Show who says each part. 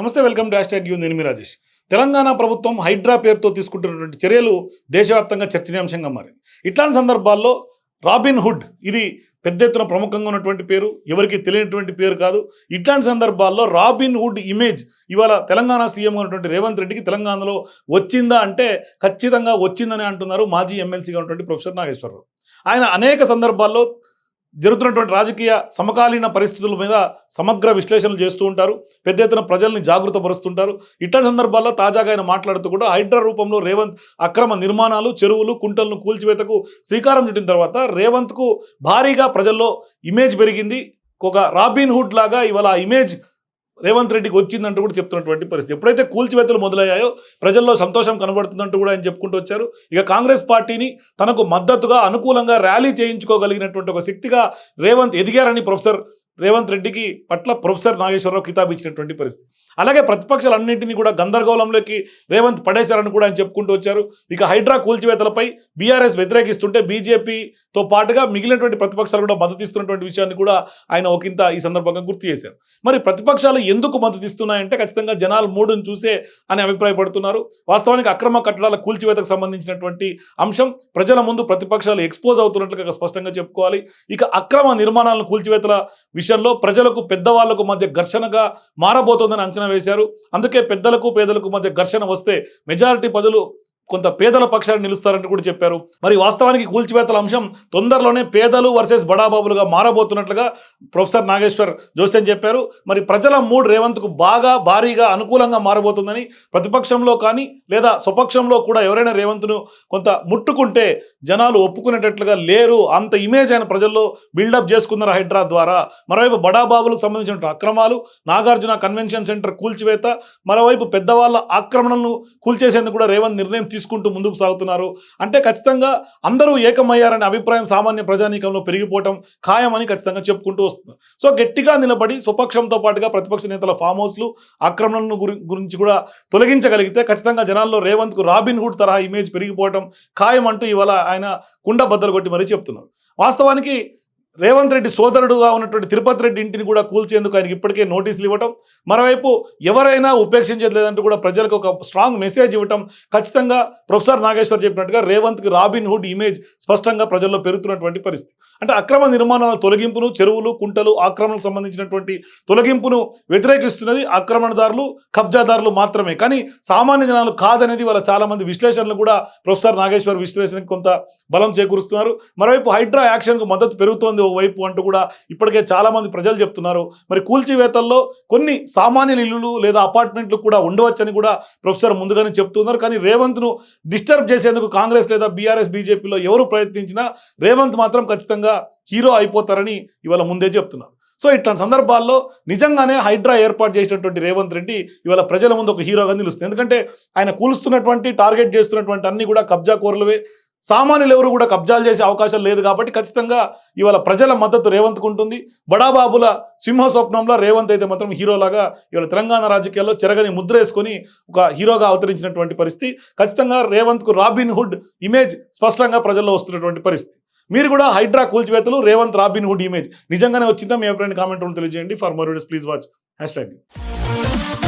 Speaker 1: నమస్తే welcome dash tag you. నేను మీ రాజేష్. తెలంగాణ ప్రభుత్వం హైడ్రా పేరుతో తీసుకుంటున్నటువంటి చర్యలు దేశవ్యాప్తంగా చర్చనీయాంశంగా మారింది. ఇట్లాంటి సందర్భాల్లో రాబిన్ హుడ్ ఇది పెద్ద ఎత్తున ప్రముఖంగా ఉన్నటువంటి పేరు ఎవరికి తెలియనటువంటి పేరు కాదు. ఇట్లాంటి సందర్భాల్లో రాబిన్ హుడ్ ఇమేజ్ ఇవాళ తెలంగాణ సీఎం ఉన్నటువంటి రేవంత్ రెడ్డికి తెలంగాణలో వచ్చిందా అంటే ఖచ్చితంగా వచ్చిందని అంటున్నారు మాజీ ఎమ్మెల్సీగా ఉన్నటువంటి ప్రొఫెసర్ నాగేశ్వరరావు. ఆయన అనేక సందర్భాల్లో జరుగుతున్నటువంటి రాజకీయ సమకాలీన పరిస్థితుల మీద సమగ్ర విశ్లేషణలు చేస్తూ ఉంటారు. పెద్ద ఎత్తున ప్రజల్ని జాగృతపరుస్తుంటారు. ఇట్లాంటి సందర్భాల్లో తాజాగా ఆయన మాట్లాడుతూ కూడా హైడ్రా రూపంలో రేవంత్ అక్రమ నిర్మాణాలు చెరువులు కుంటలను కూల్చివేతకు శ్రీకారం చుట్టిన తర్వాత రేవంత్కు భారీగా ప్రజల్లో ఇమేజ్ పెరిగింది. ఒక రాబిన్ హుడ్ లాగా ఇవాళ ఇమేజ్ రేవంత్ రెడ్డికి వచ్చిందంటూ కూడా చెప్తున్నటువంటి పరిస్థితి. ఎప్పుడైతే కూల్చివేతలు మొదలయ్యాయో ప్రజల్లో సంతోషం కనబడుతుందంటూ కూడా ఆయన చెప్పుకుంటూ వచ్చారు. ఇక కాంగ్రెస్ పార్టీని తనకు మద్దతుగా అనుకూలంగా ర్యాలీ చేయించుకోగలిగినటువంటి ఒక శక్తిగా రేవంత్ ఎదిగారని ప్రొఫెసర్ రేవంత్ రెడ్డికి పట్ల ప్రొఫెసర్ నాగేశ్వరరావు కితాబ్ ఇచ్చినటువంటి పరిస్థితి. అలాగే ప్రతిపక్షాలన్నింటినీ కూడా గందరగోళంలోకి రేవంత్ పడేశారని కూడా ఆయన చెప్పుకుంటూ వచ్చారు. ఇక హైడ్రా కూల్చివేతలపై బీఆర్ఎస్ వ్యతిరేకిస్తుంటే బీజేపీతో పాటుగా మిగిలినటువంటి ప్రతిపక్షాలు కూడా మద్దతిస్తున్నటువంటి విషయాన్ని కూడా ఆయన ఒకంత ఈ సందర్భంగా గుర్తు చేశారు. మరి ప్రతిపక్షాలు ఎందుకు మద్దతిస్తున్నాయంటే ఖచ్చితంగా జనాలు మూడును చూసే అని అభిప్రాయపడుతున్నారు. వాస్తవానికి అక్రమ కట్టడాల కూల్చివేతకు సంబంధించినటువంటి అంశం ప్రజల ముందు ప్రతిపక్షాలు ఎక్స్పోజ్ అవుతున్నట్లుగా స్పష్టంగా చెప్పుకోవాలి. ఇక అక్రమ నిర్మాణాలను కూల్చివేతల విషయంలో ప్రజలకు పెద్దవాళ్ళకు మధ్య ఘర్షణగా మారబోతోందని అంచనా వేశారు. అందుకే పెద్దలకు పేదలకు మధ్య ఘర్షణ వస్తే మెజారిటీ పదులు కొంత పేదల పక్షాన్ని నిలుస్తారని కూడా చెప్పారు. మరి వాస్తవానికి కూల్చివేతల అంశం తొందరలోనే పేదలు వర్సెస్ బడాబాబులుగా మారబోతున్నట్లుగా ప్రొఫెసర్ నాగేశ్వర్ జోసెన్ చెప్పారు. మరి ప్రజల మూడ్ రేవంత్కు బాగా భారీగా అనుకూలంగా మారబోతుందని ప్రతిపక్షంలో కానీ లేదా స్వపక్షంలో కూడా ఎవరైనా రేవంత్ను కొంత ముట్టుకుంటే జనాలు ఒప్పుకునేటట్లుగా లేరు. అంత ఇమేజ్ ఆయన ప్రజల్లో బిల్డప్ చేసుకున్నారు హైడ్రా ద్వారా. మరోవైపు బడాబాబులకు సంబంధించిన అక్రమాలు నాగార్జున కన్వెన్షన్ సెంటర్ కూల్చివేత మరోవైపు పెద్దవాళ్ళ ఆక్రమణను కూల్చేసేందుకు కూడా రేవంత్ నిర్ణయం తీసుకుంటూ ముందుకు సాగుతున్నారు. అంటే ఖచ్చితంగా అందరూ ఏకమయ్యారనే అభిప్రాయం సామాన్య ప్రజానీకంలో పెరిగిపోవటం ఖాయమని ఖచ్చితంగా చెప్పుకుంటూ వస్తున్నారు సో గట్టిగా నిలబడి స్వపక్షంతో పాటుగా ప్రతిపక్ష నేతల ఫామ్ హౌస్లు ఆక్రమణలను గురించి కూడా తొలగించగలిగితే ఖచ్చితంగా జనాల్లో రేవంత్కు రాబిన్ హుడ్ తరహా ఇమేజ్ పెరిగిపోవటం ఖాయం అంటూ ఇవాళ ఆయన కుండ బద్దలు కొట్టి మరీ చెప్తున్నారు. వాస్తవానికి రేవంత్ రెడ్డి సోదరుడుగా ఉన్నటువంటి తిరుపతి రెడ్డి ఇంటిని కూడా కూల్చేందుకు ఆయనకి ఇప్పటికే నోటీసులు ఇవ్వటం మరోవైపు ఎవరైనా ఉపేక్షించలేదంటూ కూడా ప్రజలకు ఒక స్ట్రాంగ్ మెసేజ్ ఇవ్వటం ఖచ్చితంగా ప్రొఫెసర్ నాగేశ్వర్ చెప్పినట్టుగా రేవంత్కి రాబిన్ హుడ్ ఇమేజ్ స్పష్టంగా ప్రజల్లో పెరుగుతున్నటువంటి పరిస్థితి. అంటే అక్రమ నిర్మాణాల తొలగింపును చెరువులు కుంటలు ఆక్రమణకు సంబంధించినటువంటి తొలగింపును వ్యతిరేకిస్తున్నది ఆక్రమణదారులు కబ్జాదారులు మాత్రమే. కానీ సామాన్య జనాలు కాదనేది వాళ్ళ చాలామంది విశ్లేషణలు కూడా ప్రొఫెసర్ నాగేశ్వర్ విశ్లేషణకు కొంత బలం చేకూరుస్తున్నారు. మరోవైపు హైడ్రా యాక్షన్కు మద్దతు పెరుగుతోంది ఓవైపు అంటూ కూడా ఇప్పటికే చాలా మంది ప్రజలు చెప్తున్నారు. మరి కూల్చివేతల్లో కొన్ని సామాన్య ఇల్లులు లేదా అపార్ట్మెంట్లు కూడా ఉండవచ్చని కూడా ప్రొఫెసర్ ముందుగానే చెప్తున్నారు. కానీ రేవంత్ను డిస్టర్బ్ చేసేందుకు కాంగ్రెస్ లేదా బీఆర్ఎస్ బీజేపీలో ఎవరు ప్రయత్నించినా రేవంత్ మాత్రం ఖచ్చితంగా హీరో అయిపోతారని ఇవాళ ముందే చెప్తున్నారు. సో ఇట్లాంటి సందర్భాల్లో నిజంగానే హైడ్రా ఏర్పాటు చేసినటువంటి రేవంత్ రెడ్డి ఇవాళ ప్రజల ముందు ఒక హీరోగా నిలుస్తుంది. ఎందుకంటే ఆయన కూలుస్తున్నటువంటి టార్గెట్ చేస్తున్నటువంటి అన్ని కూడా కబ్జా కూరలవే. సామాన్యులు ఎవరు కూడా కబ్జాలు చేసే అవకాశం లేదు కాబట్టి ఖచ్చితంగా ఇవాళ ప్రజల మద్దతు రేవంత్కు ఉంటుంది. బడాబాబుల సింహ స్వప్నంలో రేవంత్ అయితే మాత్రం హీరోలాగా ఇవాళ తెలంగాణ రాజకీయాల్లో చెరగని ముద్ర వేసుకొని ఒక హీరోగా అవతరించినటువంటి పరిస్థితి. ఖచ్చితంగా రేవంత్కు రాబిన్ హుడ్ ఇమేజ్ స్పష్టంగా ప్రజల్లో వస్తున్నటువంటి పరిస్థితి. మీరు కూడా హైడ్రా కూల్చివేతలు రేవంత్ రాబిన్ హుడ్ ఇమేజ్ నిజంగానే వచ్చిందా మీ అభిప్రాయాన్ని కామెంట్ తెలియజేయండి. For more videos please watch hashtag